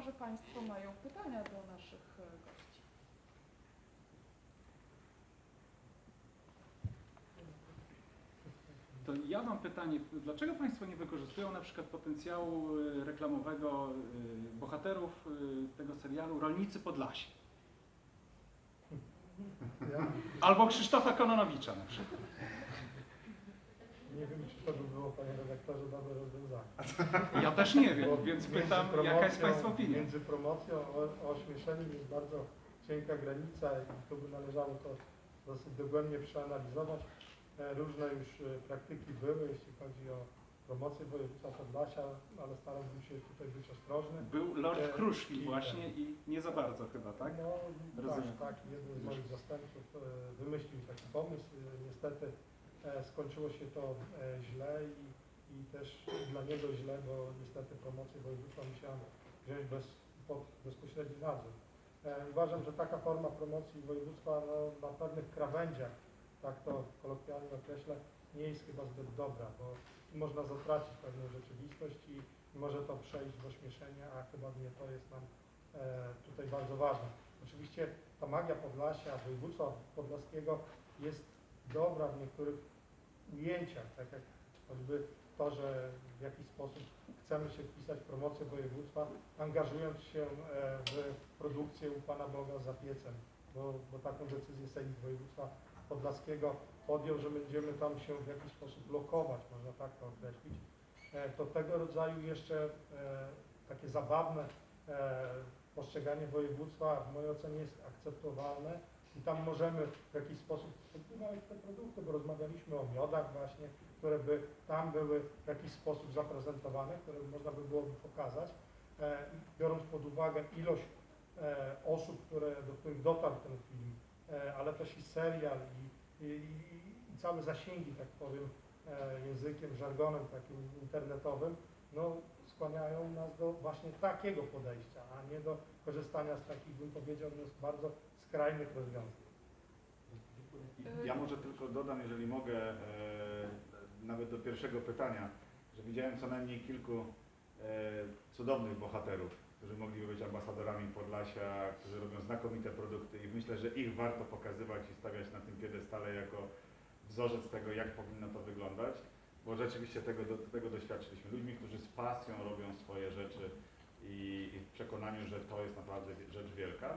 chyba że Państwo mają pytania do naszych e, gości. To ja mam pytanie, dlaczego Państwo nie wykorzystują na przykład potencjału y, reklamowego y, bohaterów tego serialu Rolnicy Podlasie? Ja Albo Krzysztofa Kononowicza na przykład. Nie wiem, czy to by było, panie redaktorze, dobre rozwiązanie. Ja też nie Bo wiem, więc między pytam, jaka jest promocją- Państwa opinia? Między promocją a a ośmieszeniem jest bardzo cienka granica i tu by należało to dosyć dogłębnie przeanalizować. E, Różne już e, praktyki były, jeśli chodzi o promocję województwa Podlasia, ale starałbym się tutaj być ostrożny. Był Lord E, Kruszwil i- właśnie i nie za bardzo chyba, tak? No Rozumiem. tak, tak. Jeden z moich zastępców e, wymyślił taki pomysł. E, Niestety skończyło się to e, źle i, i też dla niego źle, bo niestety promocję województwa musiałem wziąć bez, pod bezpośredni nadzór. E, Uważam, że taka forma promocji województwa no, na pewnych krawędziach, tak to kolokwialnie określę, nie jest chyba zbyt dobra, bo można zatracić pewną rzeczywistość i może to przejść w ośmieszenie, a chyba nie to jest nam e, tutaj bardzo ważne. Oczywiście ta magia Podlasia, województwa podlaskiego jest dobra w niektórych ujęciach, tak jak choćby to, że w jakiś sposób chcemy się wpisać w promocję województwa, angażując się e, w produkcję u Pana Boga za piecem, bo, bo taką decyzję Sejmik Województwa Podlaskiego podjął, że będziemy tam się w jakiś sposób lokować, można tak to określić. E, To tego rodzaju jeszcze e, takie zabawne postrzeganie województwa w mojej ocenie jest akceptowalne i tam możemy w jakiś sposób podpływać te produkty, bo rozmawialiśmy o miodach właśnie, które by tam były w jakiś sposób zaprezentowane, które można by było pokazać, e, biorąc pod uwagę ilość e, osób, które, do których dotarł ten film, e, ale też i serial i, i, i, całe zasięgi, tak powiem, językiem, żargonem takim internetowym, no skłaniają nas do właśnie takiego podejścia, a nie do korzystania z takich, bym powiedział, no, bardzo skrajnych rozwiązań. Ja może tylko dodam, jeżeli mogę, e, nawet do pierwszego pytania, że widziałem co najmniej kilku e, cudownych bohaterów, którzy mogliby być ambasadorami Podlasia, którzy robią znakomite produkty i myślę, że ich warto pokazywać i stawiać na tym piedestale jako wzorzec tego, jak powinno to wyglądać, bo rzeczywiście tego, tego doświadczyliśmy. Ludźmi, którzy z pasją robią swoje rzeczy i, i w przekonaniu, że to jest naprawdę rzecz wielka.